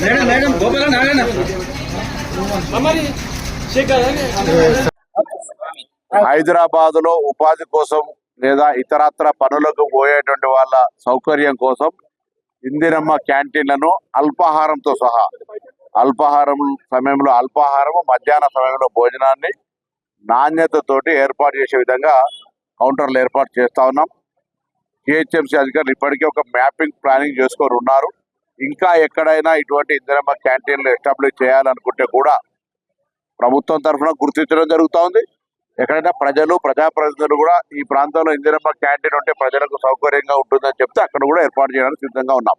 Madam madam Gopala హైదరాబాద్లో ఉపాధి కోసం లేదా ఇతరత్ర పనులకు పోయేటువంటి వాళ్ళ సౌకర్యం కోసం ఇందిరమ్మ క్యాంటీన్లను అల్పాహారంతో సహా అల్పాహారం సమయంలో అల్పాహారం మధ్యాహ్న సమయంలో భోజనాన్ని నాణ్యతతోటి ఏర్పాటు చేసే విధంగా కౌంటర్లు ఏర్పాటు చేస్తా ఉన్నాం. జిహెచ్ఎంసీ అధికారులు ఇప్పటికే ఒక మ్యాపింగ్ ప్లానింగ్ చేసుకొని ఉన్నారు. ఇంకా ఎక్కడైనా ఇటువంటి ఇందిరమ్మ క్యాంటీన్లు ఎస్టాబ్లిష్ చేయాలనుకుంటే కూడా ప్రభుత్వం తరఫున గుర్తించడం జరుగుతూ ఉంది ఎక్కడైనా ప్రజలు ప్రజాప్రతినిధులు కూడా ఈ ప్రాంతంలో ఇందిరమ్మ క్యాంటీన్ ఉంటే ప్రజలకు సౌకర్యంగా ఉంటుందని చెప్తే అక్కడ కూడా ఏర్పాటు చేయడానికి సిద్ధంగా ఉన్నాం.